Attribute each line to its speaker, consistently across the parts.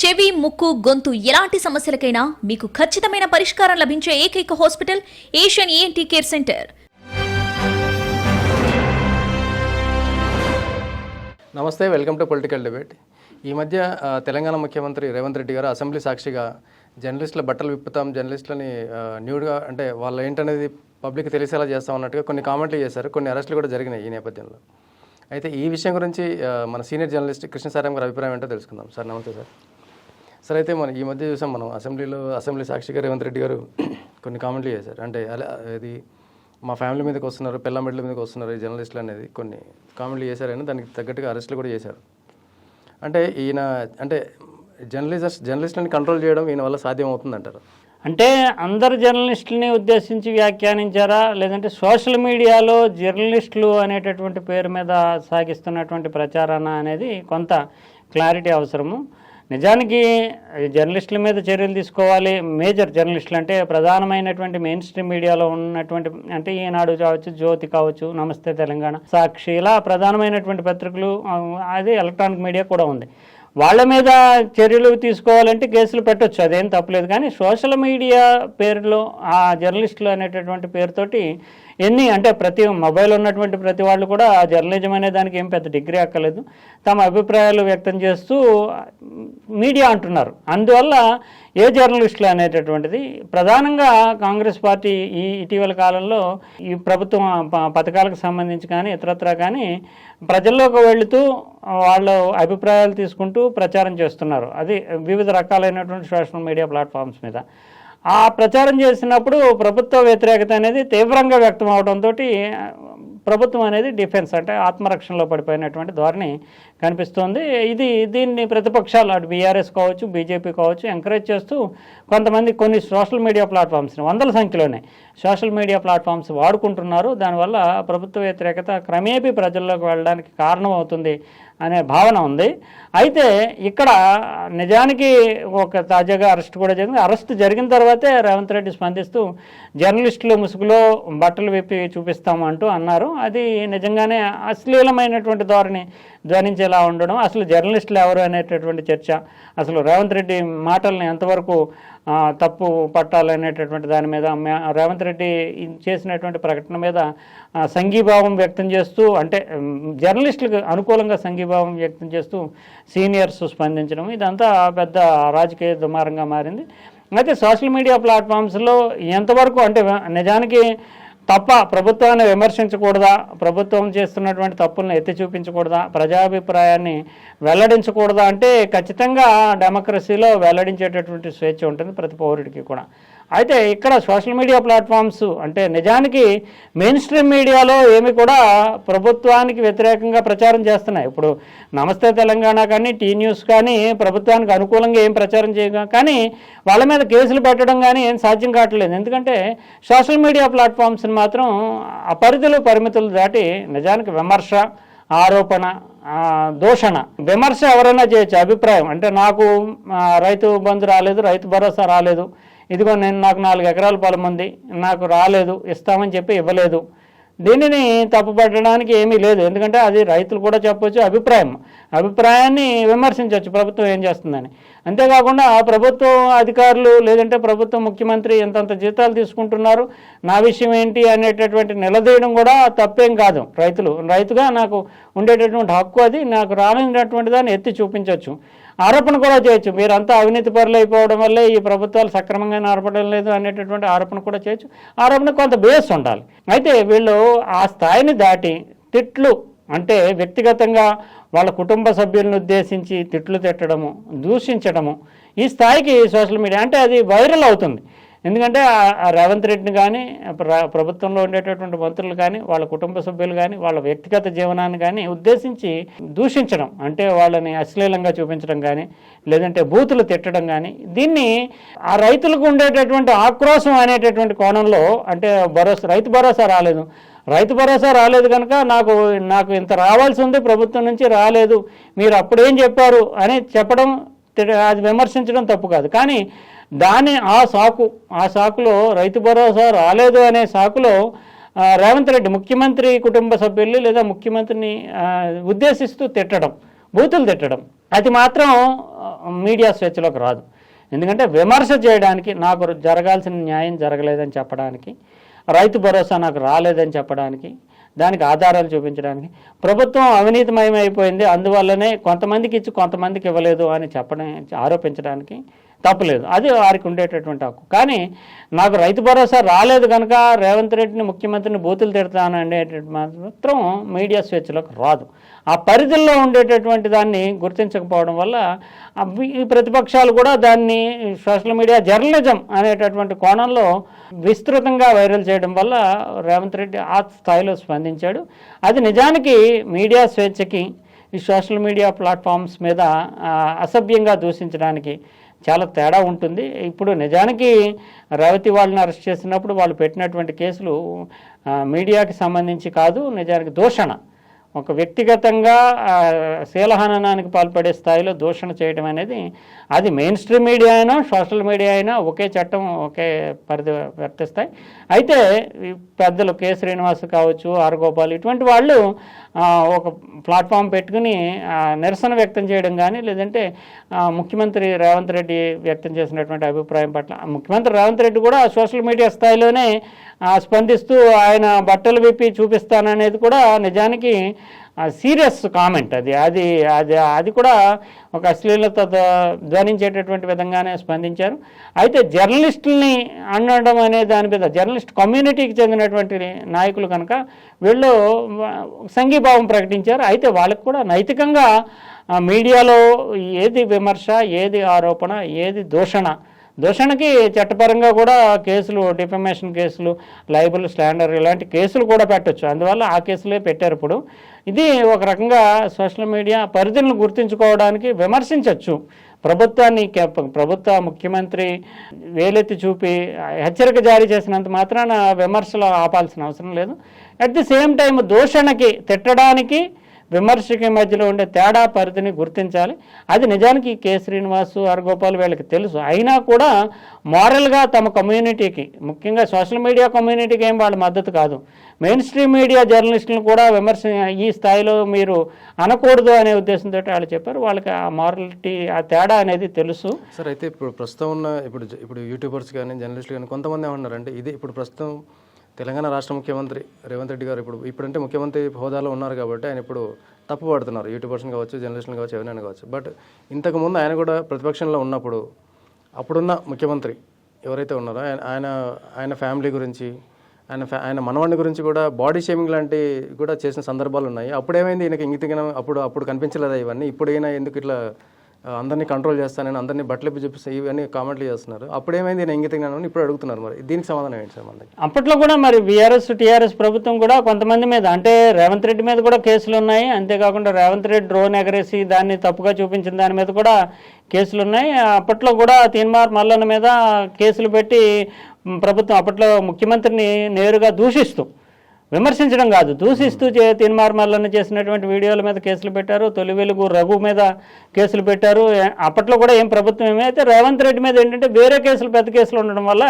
Speaker 1: చెవి ముక్కు గొంతు ఎలాంటి సమస్యలకైనా మీకు ఖచ్చితమైన పరిష్కారం లభించే ఏకైక hospital Asian ENT care centre.
Speaker 2: నమస్తే వెల్కమ్ టు పొలిటికల్ డిబేట్. ఈ మధ్య తెలంగాణ ముఖ్యమంత్రి రేవంత్ రెడ్డి గారు అసెంబ్లీ సాక్షిగా జర్నలిస్టుల బట్టలు విప్పుతాం జర్నలిస్టులని న్యూడ్గా అంటే వాళ్ళు ఏంటనేది పబ్లిక్ తెలిసేలా చేస్తాం అన్నట్టుగా కొన్ని కామెంట్లు చేశారు కొన్ని అరెస్టులు కూడా జరిగినాయి ఈ నేపథ్యంలో. అయితే ఈ విషయం గురించి మన సీనియర్ జర్నలిస్ట్ కృష్ణ సారం గారి అభిప్రాయం ఏంటో తెలుసుకుందాం. సార్ నమస్తే సార్. సార్ అయితే మనం ఈ మధ్య చూసాం మనం అసెంబ్లీలో అసెంబ్లీ సాక్షిగా రేవంత్ రెడ్డి గారు కొన్ని కామెంట్లు చేశారు. అంటే అలా ఇది మా ఫ్యామిలీ మీదకి వస్తున్నారు పిల్ల మీదకి వస్తున్నారు ఈ జర్నలిస్టులు అనేది కొన్ని కామెంట్లు చేశారని దానికి తగ్గట్టుగా అరెస్టులు కూడా చేశారు. అంటే ఈయన అంటే జర్నలిస్ట్ జర్నలిస్టులని కంట్రోల్ చేయడం ఈయన వల్ల సాధ్యం అవుతుందంటారు
Speaker 3: అంటే అందరు జర్నలిస్టులని ఉద్దేశించి వ్యాఖ్యానించారా? లేదంటే సోషల్ మీడియాలో జర్నలిస్టులు అనేటటువంటి పేరు మీద సాగిస్తున్నటువంటి ప్రచారాన అనేది కొంత క్లారిటీ అవసరము. నిజానికి జర్నలిస్టుల మీద చర్యలు తీసుకోవాలి. మేజర్ జర్నలిస్టులు అంటే ప్రధానమైనటువంటి మెయిన్ స్ట్రీమ్ మీడియాలో ఉన్నటువంటి అంటే ఈనాడు కావచ్చు జ్యోతి కావచ్చు నమస్తే తెలంగాణ. సాక్షి ఇలా ప్రధానమైనటువంటి పత్రికలు అది ఎలక్ట్రానిక్ మీడియా కూడా ఉంది. వాళ్ళ మీద చర్యలు తీసుకోవాలంటే కేసులు పెట్టొచ్చు అదేం తప్పలేదు. కానీ సోషల్ మీడియా పేరులో ఆ జర్నలిస్టులు అనేటటువంటి పేరుతోటి ఎన్ని అంటే ప్రతి మొబైల్ ఉన్నటువంటి ప్రతి వాళ్ళు కూడా ఆ జర్నలిజం అనే దానికి ఏం పెద్ద డిగ్రీ అక్కర్లేదు. తమ అభిప్రాయాలు వ్యక్తం చేస్తూ మీడియా అంటున్నారు. అందువల్ల ఏ జర్నలిస్టులు అనేటటువంటిది ప్రధానంగా కాంగ్రెస్ పార్టీ ఈ ఇటీవల కాలంలో ఈ ప్రభుత్వం పథకాలకు సంబంధించి కానీ ఇతరత్రా కానీ ప్రజల్లోకి వెళుతూ వాళ్ళ అభిప్రాయాలు తీసుకుంటూ ప్రచారం చేస్తున్నారు. అది వివిధ రకాలైనటువంటి సోషల్ మీడియా ప్లాట్ఫామ్స్ మీద. ఆ ప్రచారం చేసినప్పుడు ప్రభుత్వ వ్యతిరేకత అనేది తీవ్రంగా వ్యక్తం అవడంతో ప్రభుత్వం అనేది డిఫెన్స్ అంటే ఆత్మరక్షణలో పడిపోయినటువంటి ధోరణి కనిపిస్తోంది. ఇది దీన్ని ప్రతిపక్షాలు అటు బీఆర్ఎస్ కావచ్చు బీజేపీ కావచ్చు ఎంకరేజ్ చేస్తూ కొంతమంది కొన్ని సోషల్ మీడియా ప్లాట్ఫామ్స్ని వందల సంఖ్యలోనే సోషల్ మీడియా ప్లాట్ఫామ్స్ వాడుకుంటున్నారు. దానివల్ల ప్రభుత్వ వ్యతిరేకత క్రమేపీ ప్రజల్లోకి వెళ్ళడానికి కారణం అవుతుంది అనే భావన ఉంది. అయితే ఇక్కడ నిజానికి ఒక తాజాగా అరెస్ట్ కూడా జరిగింది. అరెస్ట్ జరిగిన తర్వాతే రేవంత్ రెడ్డి స్పందిస్తూ జర్నలిస్టులు ముసుగులో బట్టలు విప్పి చూపిస్తాము అంటూ అన్నారు. అది నిజంగానే అశ్లీలమైనటువంటి ధోరణి ధ్వనించేలా ఉండడం అసలు జర్నలిస్టులు ఎవరు అనేటటువంటి చర్చ అసలు రేవంత్ రెడ్డి మాటల్ని ఎంతవరకు తప్పు తప్పు పట్టాలనేటటువంటి దాని మీద రేవంత్ రెడ్డి చేసినటువంటి ప్రకటన మీద సంఘీభావం వ్యక్తం చేస్తూ అంటే జర్నలిస్టులకు అనుకూలంగా సంఘీభావం వ్యక్తం చేస్తూ సీనియర్స్ స్పందించడం ఇదంతా పెద్ద రాజకీయ దుమారంగా మారింది. అయితే సోషల్ మీడియా ప్లాట్ఫామ్స్లో ఎంతవరకు అంటే నిజానికి తప్ప ప్రభుత్వాన్ని విమర్శించకూడదా? ప్రభుత్వం చేస్తున్నటువంటి తప్పులను ఎత్తి చూపించకూడదా? ప్రజాభిప్రాయాన్ని వెల్లడించకూడదా? అంటే ఖచ్చితంగా డెమోక్రసీలో వెల్లడించేటటువంటి స్వేచ్ఛ ఉంటుంది ప్రతి పౌరుడికి కూడా. అయితే ఇక్కడ సోషల్ మీడియా ప్లాట్ఫామ్స్ అంటే నిజానికి మెయిన్ స్ట్రీమ్ మీడియాలో ఏమి కూడా ప్రభుత్వానికి వ్యతిరేకంగా ప్రచారం చేస్తున్నాయి. ఇప్పుడు నమస్తే తెలంగాణ కానీ టీ న్యూస్ కానీ ప్రభుత్వానికి అనుకూలంగా ఏం ప్రచారం చేయగా కానీ వాళ్ళ మీద కేసులు పెట్టడం కానీ ఏం సాధ్యం కావట్లేదు. ఎందుకంటే సోషల్ మీడియా ప్లాట్ఫామ్స్ని మాత్రం అపరిధులు పరిమితులు దాటి నిజానికి విమర్శ ఆరోపణ దూషణ విమర్శ ఎవరైనా చేయొచ్చు అభిప్రాయం. అంటే నాకు రైతు బంధు రాలేదు రైతు భరోసా రాలేదు ఇదిగో నేను నాకు నాలుగు ఎకరాల పొలం ఉంది నాకు రాలేదు ఇస్తామని చెప్పి ఇవ్వలేదు. దీనిని తప్పుపట్టడానికి ఏమీ లేదు. ఎందుకంటే అది రైతులు కూడా చెప్పొచ్చు అభిప్రాయం. అభిప్రాయాన్ని విమర్శించవచ్చు ప్రభుత్వం ఏం చేస్తుందని. అంతేకాకుండా ఆ ప్రభుత్వం అధికారులు లేదంటే ప్రభుత్వం ముఖ్యమంత్రి ఎంతంత జీతాలు తీసుకుంటున్నారు నా విషయం ఏంటి అనేటటువంటి నిలదీయడం కూడా తప్పేం కాదు. రైతులు రైతుగా నాకు ఉండేటటువంటి హక్కు అది నాకు రాలేనటువంటి దాన్ని ఎత్తి చూపించవచ్చు ఆరోపణ కూడా చేయొచ్చు. మీరంతా అవినీతి పరులు అయిపోవడం వల్లే ఈ ప్రభుత్వాలు సక్రమంగా నడపడం లేదు అనేటటువంటి ఆరోపణ కూడా చేయొచ్చు. ఆరోపణ కొంత బేస్ ఉండాలి. అయితే వీళ్ళు ఆ స్థాయిని దాటి తిట్లు అంటే వ్యక్తిగతంగా వాళ్ళ కుటుంబ సభ్యులను ఉద్దేశించి తిట్లు తిట్టడము దూషించడము ఈ స్థాయికి సోషల్ మీడియా అంటే అది వైరల్ అవుతుంది. ఎందుకంటే ఆ- రేవంత్ రెడ్డిని కానీ ప్ర- ప్రభుత్వంలో ఉండేటటువంటి మంత్రులు కానీ వాళ్ళ కుటుంబ సభ్యులు కానీ వాళ్ళ వ్యక్తిగత జీవనాన్ని కానీ ఉద్దేశించి దూషించడం అంటే వాళ్ళని అశ్లీలంగా చూపించడం కానీ లేదంటే బూతులు తిట్టడం కానీ దీన్ని ఆ రైతులకు ఉండేటటువంటి ఆక్రోశం అనేటటువంటి కోణంలో అంటే భరోసా రైతు భరోసా రాలేదు. రైతు భరోసా రాలేదు కనుక నాకు నాకు ఇంత రావాల్సి ఉంది ప్రభుత్వం నుంచి రాలేదు. మీరు అప్పుడేం చెప్పారు అని చెప్పడం అది విమర్శించడం తప్పు కాదు. కానీ దాని ఆ సాకు ఆ సాకులో రైతు భరోసా రాలేదు అనే సాకులో రేవంత్ రెడ్డి ముఖ్యమంత్రి కుటుంబ సభ్యులు లేదా ముఖ్యమంత్రిని ఉద్దేశిస్తూ తిట్టడం బూతులు తిట్టడం. అది మాత్రం మీడియా స్వేచ్ఛలోకి రాదు. ఎందుకంటే విమర్శ చేయడానికి నాకు జరగాల్సిన న్యాయం జరగలేదని చెప్పడానికి రైతు భరోసా నాకు రాలేదని చెప్పడానికి దానికి ఆధారాలు చూపించడానికి ప్రభుత్వం అవినీతిమయం అయిపోయింది అందువల్లనే కొంతమందికి ఇచ్చి కొంతమందికి ఇవ్వలేదు అని చెప్పడం ఆరోపించడానికి తప్పలేదు అది వారికి ఉండేటటువంటి హక్కు. కానీ నాకు రైతు భరోసా రాలేదు కనుక రేవంత్ రెడ్డిని ముఖ్యమంత్రిని బూతులు తిడతాను అనేటటువంటి మాత్రం మీడియా స్వేచ్ఛలోకి రాదు. ఆ పరిధిలో ఉండేటటువంటి దాన్ని గుర్తించకపోవడం వల్ల ఈ ప్రతిపక్షాలు కూడా దాన్ని సోషల్ మీడియా జర్నలిజం అనేటటువంటి కోణంలో విస్తృతంగా వైరల్ చేయడం వల్ల రేవంత్ రెడ్డి ఆ స్థాయిలో స్పందించాడు. అది నిజానికి మీడియా స్వేచ్ఛకి ఈ సోషల్ మీడియా ప్లాట్ఫామ్స్ మీద అసభ్యంగా దూషించడానికి చాలా తేడా ఉంటుంది. ఇప్పుడు నిజానికి రేవతి వాళ్ళని అరెస్ట్ చేసినప్పుడు వాళ్ళు పెట్టినటువంటి కేసులు మీడియాకి సంబంధించి కాదు నిజానికి దూషణ. ఒక వ్యక్తిగతంగా శీలహననానికి పాల్పడే స్థాయిలో దూషణ చేయడం అనేది అది మెయిన్ స్ట్రీమ్ మీడియా అయినా సోషల్ మీడియా అయినా ఒకే చట్టం ఒకే పరిధి వర్తిస్తాయి. అయితే పెద్దలు కె. శ్రీనివాస్ కావచ్చు ఆర్. గోపాల్ ఇటువంటి వాళ్ళు ఒక ప్లాట్ఫామ్ పెట్టుకుని నిరసన వ్యక్తం చేయడం కానీ లేదంటే ముఖ్యమంత్రి రేవంత్ రెడ్డి వ్యక్తం చేసినటువంటి అభిప్రాయం పట్ల ముఖ్యమంత్రి రేవంత్ రెడ్డి కూడా సోషల్ మీడియా స్థాయిలోనే స్పందిస్తూ ఆయన బట్టలు విప్పి చూపిస్తాననేది కూడా నిజానికి సీరియస్ కామెంట్ అది అది అది అది కూడా ఒక అశ్లీలత ధ్వనించేటటువంటి విధంగానే స్పందించారు. అయితే జర్నలిస్టుల్ని అనడం అనే దాని మీద జర్నలిస్ట్ కమ్యూనిటీకి చెందినటువంటి నాయకులు కనుక వీళ్ళు సంఘీభావం ప్రకటించారు. అయితే వాళ్ళకి కూడా నైతికంగా మీడియాలో ఏది విమర్శ ఏది ఆరోపణ ఏది దూషణ దూషణకి చట్టపరంగా కూడా కేసులు డిఫమేషన్ కేసులు లైబుల్ స్లాండర్ ఇలాంటి కేసులు కూడా పెట్టచ్చు. అందువల్ల ఆ కేసులే పెట్టారు ఇప్పుడు. ఇది ఒక రకంగా సోషల్ మీడియా పరిధిని గుర్తించుకోవడానికి విమర్శించవచ్చు ప్రభుత్వాన్ని ప్రభుత్వ ముఖ్యమంత్రి వేలెత్తి చూపి హెచ్చరిక జారీ చేసినంత మాత్రాన విమర్శలు ఆపాల్సిన అవసరం లేదు. అట్ ది సేమ్ టైం దూషణకి తిట్టడానికి విమర్శకి మధ్యలో ఉండే తేడా పరిధిని గుర్తించాలి. అది నిజానికి కె. శ్రీనివాస్ అరగోపాల్ వీళ్ళకి తెలుసు. అయినా కూడా మారల్గా తమ కమ్యూనిటీకి ముఖ్యంగా సోషల్ మీడియా కమ్యూనిటీకి ఏం వాళ్ళ మద్దతు కాదు. మెయిన్ స్ట్రీమ్ మీడియా జర్నలిస్టులను కూడా విమర్శ ఈ స్థాయిలో మీరు అనకూడదు అనే ఉద్దేశంతో వాళ్ళు చెప్పారు. వాళ్ళకి ఆ మారలిటీ ఆ తేడా అనేది తెలుసు.
Speaker 2: సార్ అయితే ఇప్పుడు ప్రస్తుతం ఉన్న ఇప్పుడు ఇప్పుడు యూట్యూబర్స్ కానీ జర్నలిస్టులు కానీ కొంతమంది ఏమన్నారంటే ఇది ఇప్పుడు ప్రస్తుతం తెలంగాణ రాష్ట్ర ముఖ్యమంత్రి రేవంత్ రెడ్డి గారు ఇప్పుడు ఇప్పుడంటే ముఖ్యమంత్రి హోదాలో ఉన్నారు కాబట్టి ఆయన ఇప్పుడు తప్పు పడుతున్నారు. యూట్యూబర్స్ని కావచ్చు జర్నలిస్టులు కావచ్చు ఎవరైనా కావచ్చు. బట్ ఇంతకుముందు ఆయన కూడా ప్రతిపక్షంలో ఉన్నప్పుడు అప్పుడున్న ముఖ్యమంత్రి ఎవరైతే ఉన్నారో ఆయన ఆయన ఆయన ఫ్యామిలీ గురించి ఆయన ఫ్యా ఆయన మనవాడిని గురించి కూడా బాడీ షేమింగ్ లాంటి కూడా చేసిన సందర్భాలు ఉన్నాయి. అప్పుడు ఏమైంది ఈయనకి ఇంగితగిన అప్పుడు అప్పుడు కనిపించలేదా ఇవన్నీ? ఇప్పుడు ఈయన ఎందుకు ఇట్లా అందరినీ కంట్రోల్ చేస్తానని అందరినీ బట్టలు చెప్పేసి ఇవన్నీ కామెంట్లు చేస్తున్నారు. అప్పుడు ఏమైంది ఈయన ఇంగిత జ్ఞానం? ఇప్పుడు అడుగుతున్నారు మరి. దీనికి సమాధానం ఏంటి సార్ మనకి
Speaker 3: అప్పట్లో కూడా మరి బీఆర్ఎస్ టీఆర్ఎస్ ప్రభుత్వం కూడా కొంతమంది మీద అంటే రేవంత్ రెడ్డి మీద కూడా కేసులు ఉన్నాయి. అంతేకాకుండా రేవంత్ రెడ్డి డ్రోన్ ఎగరేసి దాన్ని తప్పుగా చూపించిన దాని మీద కూడా కేసులు ఉన్నాయి. అప్పట్లో కూడా తీన్మార్ మల్లన్న మీద కేసులు పెట్టి ప్రభుత్వం అప్పట్లో ముఖ్యమంత్రిని నేరుగా దూషిస్తూ విమర్శించడం కాదు. దూషిస్తూ చే తీన్మార్మల్లను చేసినటువంటి వీడియోల మీద కేసులు పెట్టారు. తొలి వెలుగు రఘు మీద కేసులు పెట్టారు. అప్పట్లో కూడా ఏం ప్రభుత్వం ఏమైతే రేవంత్ రెడ్డి మీద ఏంటంటే వేరే కేసులు పెద్ద కేసులు ఉండడం వల్ల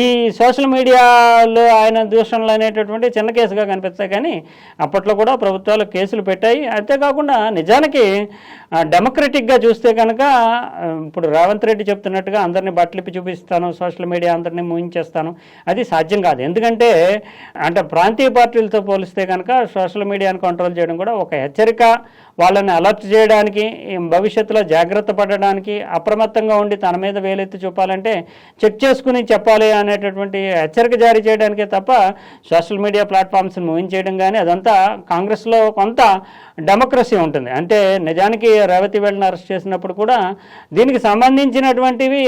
Speaker 3: ఈ సోషల్ మీడియాలో ఆయన దూషణలు అనేటటువంటి చిన్న కేసుగా కనిపిస్తాయి. కానీ అప్పట్లో కూడా ప్రభుత్వాలు కేసులు పెట్టాయి. అంతేకాకుండా నిజానికి డెమోక్రటిక్గా చూస్తే కనుక ఇప్పుడు రేవంత్ రెడ్డి చెప్తున్నట్టుగా అందరినీ బట్టలిప్పి చూపిస్తాను సోషల్ మీడియా అందరినీ మూయించేస్తాను. అది సాధ్యం కాదు. ఎందుకంటే అంటే ప్రాంతీయ పార్టీలతో పోలిస్తే కనుక సోషల్ మీడియాను కంట్రోల్ చేయడం కూడా ఒక హెచ్చరిక. వాళ్ళని అలర్ట్ చేయడానికి భవిష్యత్తులో జాగ్రత్త పడడానికి అప్రమత్తంగా ఉండి తన మీద వేలెత్తి చూపాలంటే చెక్ చేసుకుని చెప్పాలి అనేటటువంటి హెచ్చరిక జారీ చేయడానికే తప్ప సోషల్ మీడియా ప్లాట్ఫామ్స్ని మూవించేయడం కానీ అదంతా కాంగ్రెస్లో కొంత డెమోక్రసీ ఉంటుంది. అంటే నిజానికి రేవతి వెళ్ళని అరెస్ట్ చేసినప్పుడు కూడా దీనికి సంబంధించినటువంటివి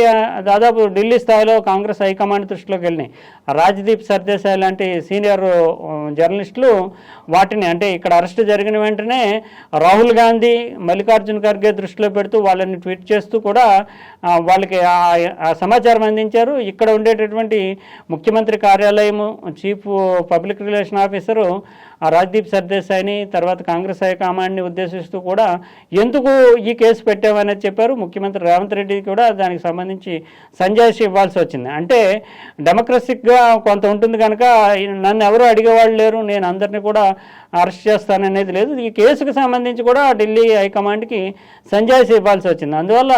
Speaker 3: దాదాపు ఢిల్లీ స్థాయిలో కాంగ్రెస్ హైకమాండ్ దృష్టిలోకి వెళ్ళినాయి. రాజ్దీప్ సర్దేశాయ్ లాంటి సీనియర్ జర్నలిస్టులు వాటిని అంటే ఇక్కడ అరెస్ట్ జరిగిన వెంటనే రాహుల్ గాంధీ మల్లికార్జున ఖర్గే దృష్టిలో పెడుతూ వాళ్ళని ట్వీట్ చేస్తూ కూడా వాళ్ళకి ఆ- ఆ సమాచారం అందించారు. ఇక్కడ ఉండేటటువంటి ముఖ్యమంత్రి కార్యాలయము చీఫ్ పబ్లిక్ రిలేషన్ ఆఫీసరు ఆ రాజ్దీప్ సర్దేశాయిని తర్వాత కాంగ్రెస్ హైకమాండ్ని ఉద్దేశిస్తూ కూడా ఎందుకు ఈ కేసు పెట్టామనేది చెప్పారు ముఖ్యమంత్రి రేవంత్ రెడ్డి కూడా దానికి సంబంధించి సంజాయిషి ఇవ్వాల్సి వచ్చింది. అంటే డెమోక్రసిక్గా కొంత ఉంటుంది కనుక నన్ను ఎవరు అడిగేవాళ్ళు లేరు నేను అందరినీ కూడా అరెస్ట్ చేస్తాననేది లేదు. ఈ కేసుకు సంబంధించి కూడా ఢిల్లీ హైకమాండ్కి సంజాయిషి ఇవ్వాల్సి వచ్చింది. అందువల్ల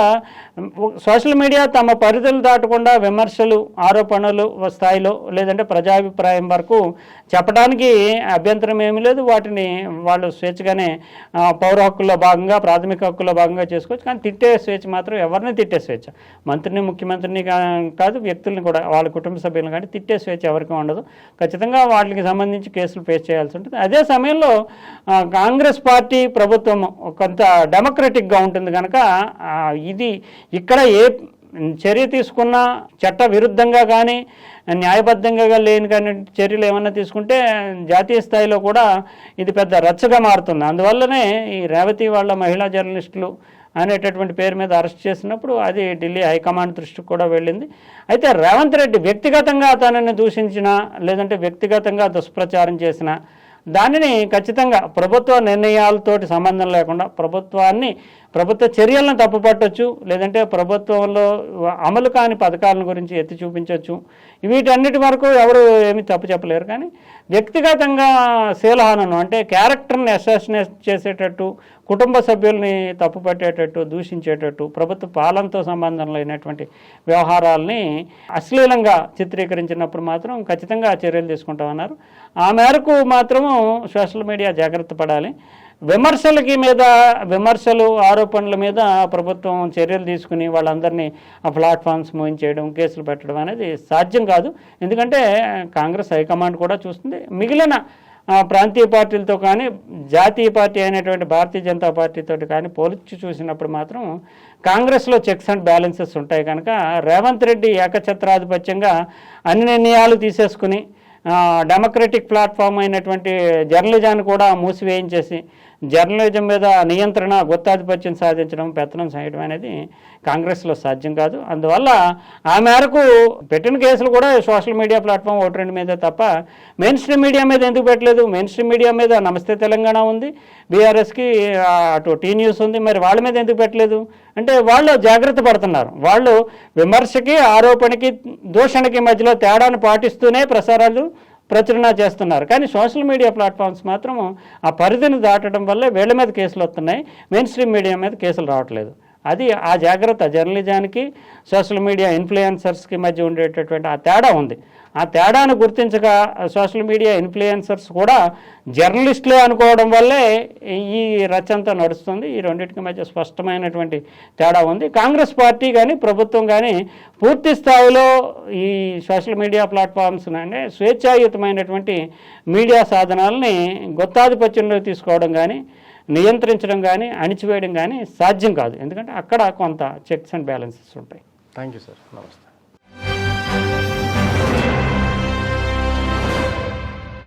Speaker 3: సోషల్ మీడియా తమ పరిధులు దాటకుండా విమర్శలు ఆరోపణలు స్థాయిలో లేదంటే ప్రజాభిప్రాయం వరకు చెప్పడానికి అభ్యంతరం ఏమీ లేదు. వాటిని వాళ్ళు స్వేచ్ఛగానే పౌర హక్కుల్లో భాగంగా ప్రాథమిక హక్కుల్లో భాగంగా చేసుకోవచ్చు. కానీ తిట్టే స్వేచ్ఛ మాత్రం ఎవరిని తిట్టే స్వేచ్ఛ? మంత్రిని ముఖ్యమంత్రిని కాదు వ్యక్తుల్ని కూడా వాళ్ళ కుటుంబ సభ్యులను కానీ తిట్టే స్వేచ్ఛ ఎవరికి ఉండదు. ఖచ్చితంగా వాటికి సంబంధించి కేసులు ఫేస్ చేయాల్సి ఉంటుంది. అదే సమయంలో కాంగ్రెస్ పార్టీ ప్రభుత్వం కొంత డెమోక్రటిక్గా ఉంటుంది కనుక ఇది ఇక్కడ ఏ చర్య తీసుకున్నా చట్ట విరుద్ధంగా కానీ న్యాయబద్ధంగా లేని కానీ చర్యలు ఏమైనా తీసుకుంటే జాతీయ స్థాయిలో కూడా ఇది పెద్ద రచ్చగా మారుతుంది. అందువల్లనే ఈ రేవతి వాళ్ళ మహిళా జర్నలిస్టులు అనేటటువంటి పేరు మీద అరెస్ట్ చేసినప్పుడు అది ఢిల్లీ హైకమాండ్ దృష్టికి కూడా వెళ్ళింది. అయితే రేవంత్ రెడ్డి వ్యక్తిగతంగా తనని దూషించిన లేదంటే వ్యక్తిగతంగా దుష్ప్రచారం చేసిన దానిని ఖచ్చితంగా ప్రభుత్వ నిర్ణయాలతోటి సంబంధం లేకుండా ప్రభుత్వాన్ని ప్రభుత్వ చర్యలను తప్పుపట్టొచ్చు లేదంటే ప్రభుత్వంలో అమలు కాని పథకాలను గురించి ఎత్తి చూపించవచ్చు వీటన్నిటి వరకు ఎవరు ఏమి తప్పు చెప్పలేరు. కానీ వ్యక్తిగతంగా శీలహానను అంటే క్యారెక్టర్ని అసాసినేట్ చేసేటట్టు కుటుంబ సభ్యుల్ని తప్పుపట్టేటట్టు దూషించేటట్టు ప్రభుత్వ పాలనతో సంబంధం లేనటువంటి వ్యవహారాల్ని అశ్లీలంగా చిత్రీకరించినప్పుడు మాత్రం ఖచ్చితంగా చర్యలు తీసుకుంటామన్నారు. ఆ మేరకు మాత్రము సోషల్ మీడియా జాగ్రత్త పడాలి. విమర్శలకి మీద విమర్శలు ఆరోపణల మీద ప్రభుత్వం చర్యలు తీసుకుని వాళ్ళందరినీ ఆ ప్లాట్ఫామ్స్ మోయించేయడం కేసులు పెట్టడం అనేది సాధ్యం కాదు. ఎందుకంటే కాంగ్రెస్ హైకమాండ్ కూడా చూస్తుంది. మిగిలిన ప్రాంతీయ పార్టీలతో కానీ జాతీయ పార్టీ అయినటువంటి భారతీయ జనతా పార్టీతో కానీ పోల్చి చూసినప్పుడు మాత్రం కాంగ్రెస్లో చెక్స్ అండ్ బ్యాలెన్సెస్ ఉంటాయి కనుక రేవంత్ రెడ్డి ఏకఛత్రాధిపత్యంగా అన్ని నిర్ణయాలు తీసేసుకుని డెమోక్రటిక్ ప్లాట్ఫామ్ అయినటువంటి జర్నలిజాన్ని కూడా మూసివేయించేసి జర్నలిజం మీద నియంత్రణ గుత్తాధిపత్యం సాధించడం పెత్తనం చేయడం అనేది కాంగ్రెస్లో సాధ్యం కాదు. అందువల్ల ఆ మేరకు పెట్టిన కేసులు కూడా సోషల్ మీడియా ప్లాట్ఫామ్ ఓటు రెండు మీద తప్ప మెయిన్ స్ట్రీమ్ మీడియా మీద ఎందుకు పెట్టలేదు? మెయిన్ స్ట్రీమ్ మీడియా మీద నమస్తే తెలంగాణ ఉంది బీఆర్ఎస్కి అటు టీ న్యూస్ ఉంది మరి వాళ్ళ మీద ఎందుకు పెట్టలేదు? అంటే వాళ్ళు జాగ్రత్త పడుతున్నారు. వాళ్ళు విమర్శకి ఆరోపణకి దూషణకి మధ్యలో తేడాను పాటిస్తూనే ప్రసారాలు ప్రచురణ చేస్తున్నారు. కానీ సోషల్ మీడియా ప్లాట్ఫామ్స్ మాత్రం ఆ పరిధిని దాటడం వల్లే వీళ్ళ మీద కేసులు వస్తున్నాయి. మెయిన్ స్ట్రీమ్ మీడియా మీద కేసులు రావట్లేదు. అది ఆ జాగ్రత్త జర్నలిజానికి సోషల్ మీడియా ఇన్ఫ్లుయెన్సర్స్కి మధ్య ఉండేటటువంటి ఆ తేడా ఉంది. ఆ తేడాను గుర్తించక సోషల్ మీడియా ఇన్ఫ్లుయెన్సర్స్ కూడా జర్నలిస్టులే అనుకోవడం వల్లే ఈ రచనతో నడుస్తుంది. ఈ రెండింటికి మధ్య స్పష్టమైనటువంటి తేడా ఉంది. కాంగ్రెస్ పార్టీ కానీ ప్రభుత్వం కానీ పూర్తి స్థాయిలో ఈ సోషల్ మీడియా ప్లాట్ఫామ్స్ అంటే స్వేచ్ఛాయుతమైనటువంటి మీడియా సాధనాలని గుత్తాధిపత్యంలో తీసుకోవడం కానీ నియంత్రించడం కానీ అణిచివేయడం కానీ సాధ్యం కాదు. ఎందుకంటే అక్కడ కొంత చెక్స్ అండ్ బ్యాలెన్సెస్ ఉంటాయి.
Speaker 2: థ్యాంక్ యూ సార్ నమస్తే